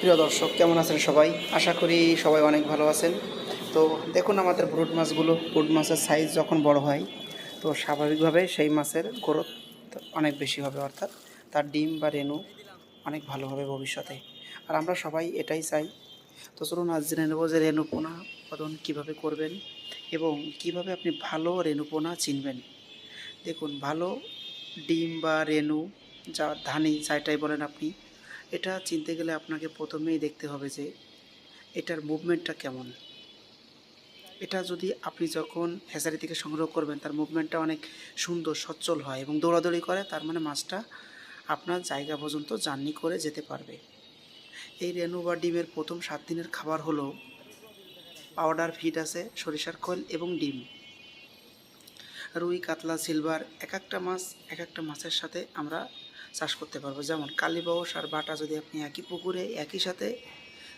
প্রিয় দর্শক, কেমন আছেন সবাই? আশা করি সবাই অনেক ভালো আছেন। তো দেখুন আমাদের ব্রুড মাছগুলো ব্রুড মাছের সাইজ যখন বড় হয়, তো স্বাভাবিকভাবে সেই মাছের গ্রোথ অনেক বেশি হবে, অর্থাৎ তার ডিম বা রেণু অনেক ভালো হবে ভবিষ্যতে। আর আমরা সবাই এটাই চাই। তো চলুন, আজ জেনে নেব যে রেণুপোনা উৎপাদন কীভাবে করবেন এবং কীভাবে আপনি ভালো রেণুপোনা চিনবেন। দেখুন, ভালো ডিম বা রেণু, যা ধানি, যাইটাই বলেন আপনি এটা চিনতে গেলে আপনাকে প্রথমেই দেখতে হবে যে এটার মুভমেন্টটা কেমন। এটা যদি আপনি যখন হ্যাচারি থেকে সংগ্রহ করবেন, তার মুভমেন্টটা অনেক সুন্দর, সচ্ছল হয় এবং দৌড়াদৌড়ি করে, তার মানে মাছটা আপনার জায়গা পর্যন্ত জার্নি করে যেতে পারবে। এই রেনু বা ডিমের প্রথম সাত দিনের খাবার হলো পাউডার ফিট আছে, সরিষার খোল এবং ডিম। রুই, কাতলা, সিলভার, এক একটা মাছ, এক একটা মাছের সাথে আমরা চাষ করতে পারব। যেমন কালীবাউস আর বাটা যদি আপনি একই পুকুরে, একই সাথে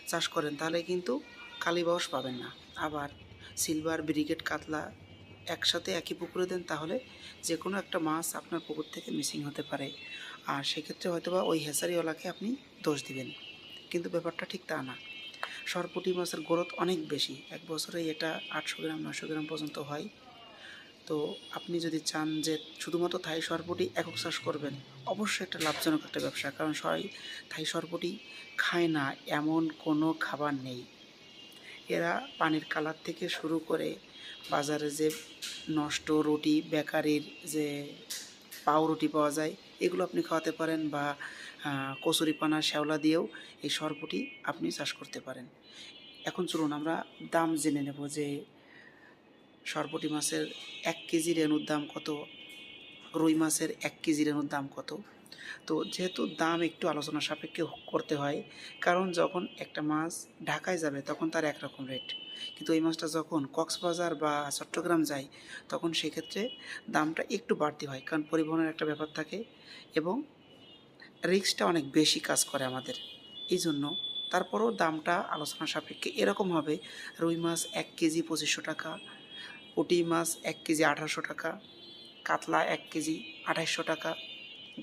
চাষ করেন, তাহলে কিন্তু কালীবাউস পাবেন না। আবার সিলভার ব্রিগেড কাতলা একসাথে একই পুকুরে দেন, তাহলে যে কোনো একটা মাছ আপনার পুকুর থেকে মিসিং হতে পারে। আর সেক্ষেত্রে হয়তোবা ওই হেসারিওয়ালাকে আপনি দোষ দিবেন। কিন্তু ব্যাপারটা ঠিক তা না। সরপুটি মাছের গ্রোথ অনেক বেশি। এক বছরে এটা আটশো গ্রাম নশো গ্রাম পর্যন্ত হয়। তো আপনি যদি চান যে শুধুমাত্র থাই সরপুটি একক চাষ করবেন, অবশ্যই একটা লাভজনক একটা ব্যবসা। কারণ সবাই থাই সরপুটি খায় না, এমন কোনো খাবার নেই। এরা পানির কালার থেকে শুরু করে বাজারে যে নষ্ট রুটি, বেকারির যে পাউরুটি পাওয়া যায়, এগুলো আপনি খাওয়াতে পারেন বা কচুরিপানা শ্যাওলা দিয়েও এই সরপুটি আপনি চাষ করতে পারেন। এখন চলুন, আমরা দাম জেনে নেব যে সরপুটি মাছের এক কেজি রেণুর দাম কত? রুই মাছের এক কেজি রেণুর দাম কত? তো যেহেতু দাম একটু আলোচনা সাপেক্ষে করতে হয়, কারণ যখন একটা মাছ ঢাকায় যাবে তখন তার একরকম রেট কিন্তু এই মাছটা যখন কক্সবাজার বা চট্টগ্রাম যায়, তখন সেক্ষেত্রে দামটা একটু বাড়তি হয়, কারণ পরিবহনের একটা ব্যাপার থাকে এবং রিক্সটা অনেক বেশি কাজ করে আমাদের। এই জন্য তারপরও দামটা আলোচনা সাপেক্ষে এরকম হবে, রুই মাছ এক কেজি পঁচিশশো টাকা পুঁটি মাছ এক কেজি আঠারোশো টাকা, কাতলা এক কেজি আঠাইশশো টাকা,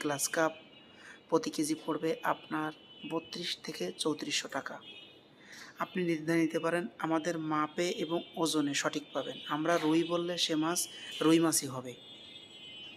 গ্লাস কাপ প্রতি কেজি পড়বে আপনার বত্রিশ থেকে চৌত্রিশশো টাকা। আপনি নির্ধারণ নিতে পারেন আমাদের মাপে এবং ওজনে সঠিক পাবেন। আমরা রুই বললে সে মাছ রুই মাছই হবে।